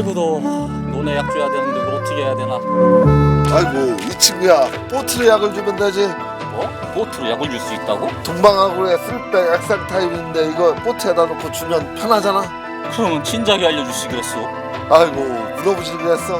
아이고도 논에 약 줘야 되는데 이 어떻게 해야 되나? 아이고 이 친구야 보트로 약을 주면 되지 뭐? 보트로 약을 줄 수 있다고? 동방하고의 쓸때 액상 타입인데 이거 보트에다 놓고 주면 편하잖아 그러면 진작에 알려주시 그랬어. 아이고 물어보지 그랬어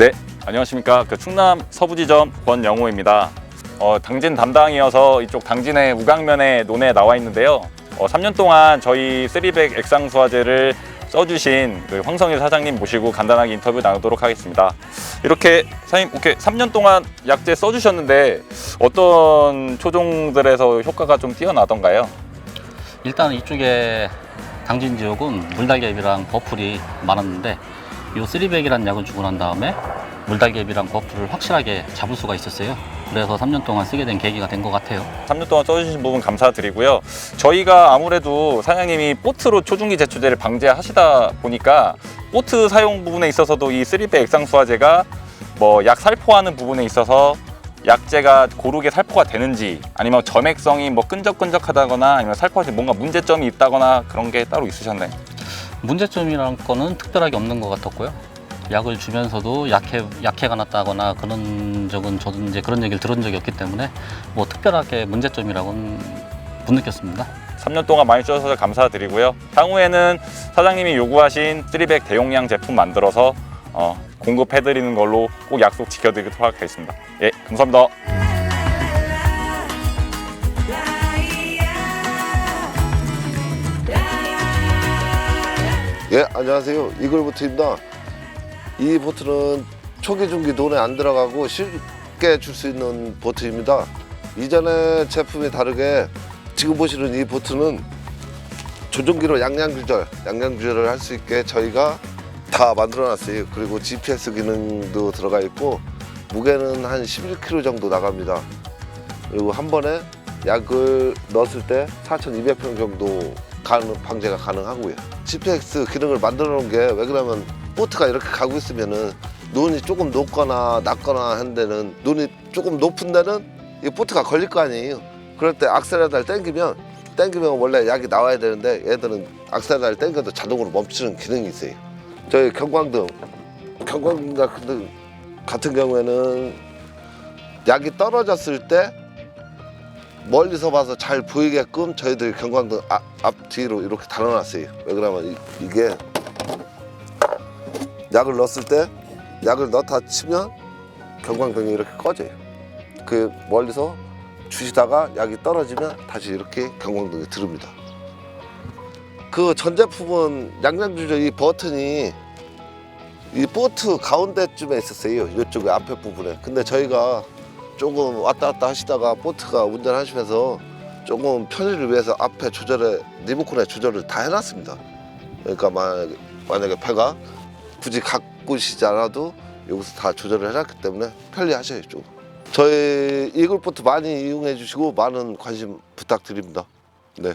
네, 안녕하십니까. 그 충남 서부지점 권영호입니다. 어, 당진 담당이어서 이쪽 당진의 우강면에 논에 나와 있는데요. 어, 3년 동안 저희 쓰리백 액상수화제를 써주신 그 황성일 사장님 모시고 간단하게 인터뷰 나누도록 하겠습니다. 이렇게 사장님, 이렇게 3년 동안 약재 써주셨는데 어떤 초종들에서 효과가 좀 뛰어나던가요? 일단 이쪽에 당진 지역은 물달걀이랑 버풀이 많았는데 이 쓰리백이라는 약을 주고 난 다음에 물달걀이랑 버풀을 확실하게 잡을 수가 있었어요 그래서 3년 동안 쓰게 된 계기가 된 것 같아요 3년 동안 써주신 부분 감사드리고요. 저희가 아무래도 사장님이 보트로 초중기 제초제를 방제하시다 보니까 보트 사용 부분에 있어서도 이 쓰리백 액상수화제가 뭐 약 살포하는 부분에 있어서 약재가 고르게 살포가 되는지 아니면 점액성이 뭐 끈적끈적하다거나 아니면 살포할 때 뭔가 문제점이 있다거나 그런 게 따로 있으셨나요? 문제점이라는 거는 특별하게 없는 것 같았고요 약을 주면서도 약해, 약해가 났다거나 그런 적은 저도 이제 그런 얘기를 들은 적이 없기 때문에 뭐 특별하게 문제점이라고는 못 느꼈습니다 3년 동안 많이 써주셔서 감사드리고요. 향후에는 사장님이 요구하신 쓰리백 대용량 제품 만들어서 어, 공급해드리는 걸로 꼭 약속 지켜드리도록 하겠습니다. 예, 감사합니다. 예 안녕하세요. 이글보트입니다. 이 보트는 초기 중기 논에 안 들어가고 쉽게 줄 수 있는 보트입니다. 이전의 제품이 다르게 지금 보시는 이 보트는 조종기로 양양 조절 양양 조절을 할 수 있게 저희가 다 만들어 놨어요. 그리고 GPS 기능도 들어가 있고 무게는 한 11kg 정도 나갑니다. 그리고 한 번에 약을 넣었을 때 4,200평 정도 가능, 방제가 가능하고요. GPS 기능을 만들어 놓은 게 왜 그러면 보트가 이렇게 가고 있으면은 눈이 조금 높거나 낮거나 한 데는 눈이 조금 높은 데는 이 보트가 걸릴 거 아니에요. 그럴 때 악셀레다를 당기면 당기면 원래 약이 나와야 되는데 얘들은 악셀레다를 당겨도 자동으로 멈추는 기능이 있어요. 저희 경광등 경광등 같은 경우에는 약이 떨어졌을 때 멀리서 봐서 잘 보이게끔 저희들이 경광등 앞, 앞뒤로 이렇게 달아놨어요. 왜 그러면 이, 게 약을 넣었을 때 약을 넣다 치면 경광등이 이렇게 꺼져요. 그 멀리서 주시다가 약이 떨어지면 다시 이렇게 경광등이 들읍니다. 그 전 제품은 양양주저 이 버튼이 이 보트 가운데쯤에 있었어요. 이쪽에 앞에 부분에. 근데 저희가 조금 왔다 갔다 하시다가 보트가 운전하시면서 조금 편의를 위해서 앞에 조절에 리모컨에 조절을 다 해놨습니다. 그러니까 만약에, 만약에 배가 굳이 갖고 시지 않아도 여기서 다 조절을 해놨기 때문에 편리하셔요 좀. 저희 이글보트 많이 이용해 주시고 많은 관심 부탁드립니다. 네.